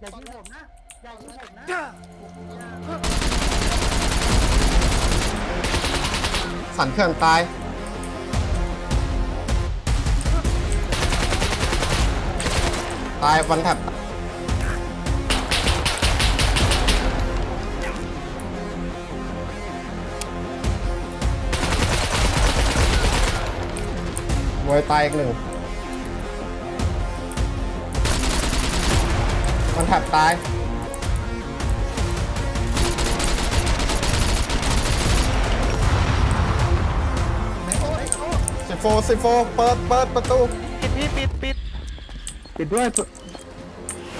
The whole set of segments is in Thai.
อย่ายิงผมนะ อย่ายิงผมนะสั่นเครื่องตาย ตายวันแทบมวยตายอีกหนึ่ง วันแท็บตาย สิบโฟสิบโฟเปิดเปิดประตู ปิดพี่ปิดปิดปิดด้วย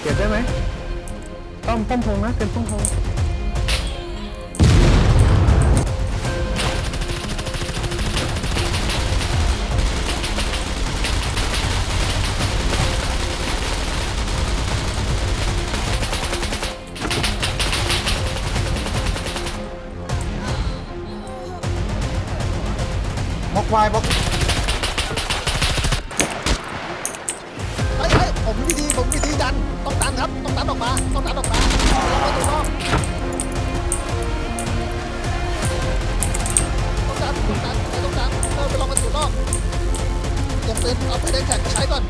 เก็บได้ไหมต้อมต้อมพงนะเป็นต้อมพง บล็อกไวบล็อกเฮ้ยเฮ้ยผมมีวิธีผมมีวิธีดัน ต้องดันครับ ต้องดันออกมา ต้องดันออกมาแล้วก็ตัวรอบต้องดันต้องดันไม่ต้องดันเออไปลองกันสู่นอกเก็บปืนเอาไปืนแดงแข็งใช้ก่อน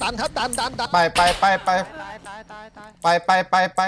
ดันครับ ดันดันดันไปไปไปไปตายตายตายตายไปไปไปไป